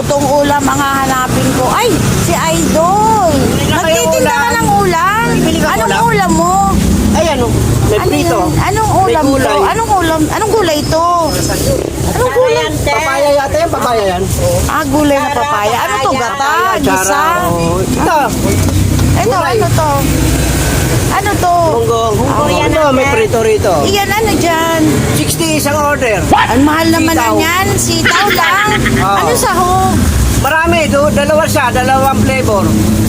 Lutong ulam ang hahanapin ko. Ay, si Idol. Nagtitinda ka ng ulam. Anong ulam? ulam mo? Ay, ano? May Ano prito. yan? Anong May ulam to? gulay. Anong ulam? Anong gulay to? Anong gulay? Papaya yata yan, papaya yan. Ah, gulay na papaya. Ano to? Gata? Gisa? Ito, Ito, ano to? Ano to? hunggong. yan Ito, may prito rito. Iyan, ano dyan? 60 isang order. Ang mahal naman Sitaw. na yan. Sitaw lang. Oo. Ano sahog? Marami, do, dalawa siya, dalawang flavor.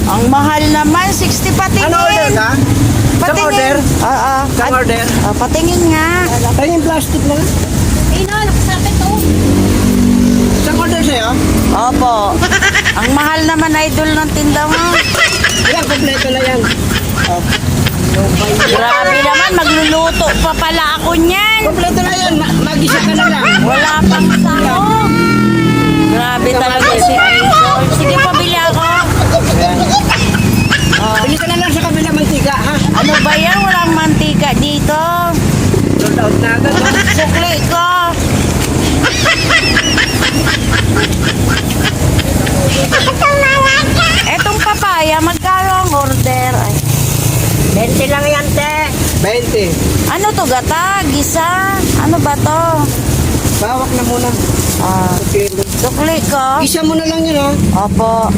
Ang mahal naman. 60 patingin. Ano order ka? Isang Patingin. order? Ah, ah. Isang At- order? ah, patingin nga. Yung plastic na. Ino, nakasapit to. Isang order sa'yo? Opo. Ang mahal naman idol ng tinda mo. Yan, kompleto na yan. Oh. Grabe naman, magluluto pa pala ako niyan. Kompleto na yan, Ma- mag-isa ka na lang. Wala pang sahog. Grabe talaga si Idol. Sige, pabili ako. Bili ka na lang sa kabila mantika, ha? Ano ba yan? Walang mantika dito. Sold out na agad. ha? Sukli ko. Etong papaya, magkano ang order? Ay, 20 lang yan, te. 20. ano to, gata? Gisa? Ano ba to? Bawak na muna. Ah, Okay. sukli ko. Isa mo na lang yun, ha? Opo.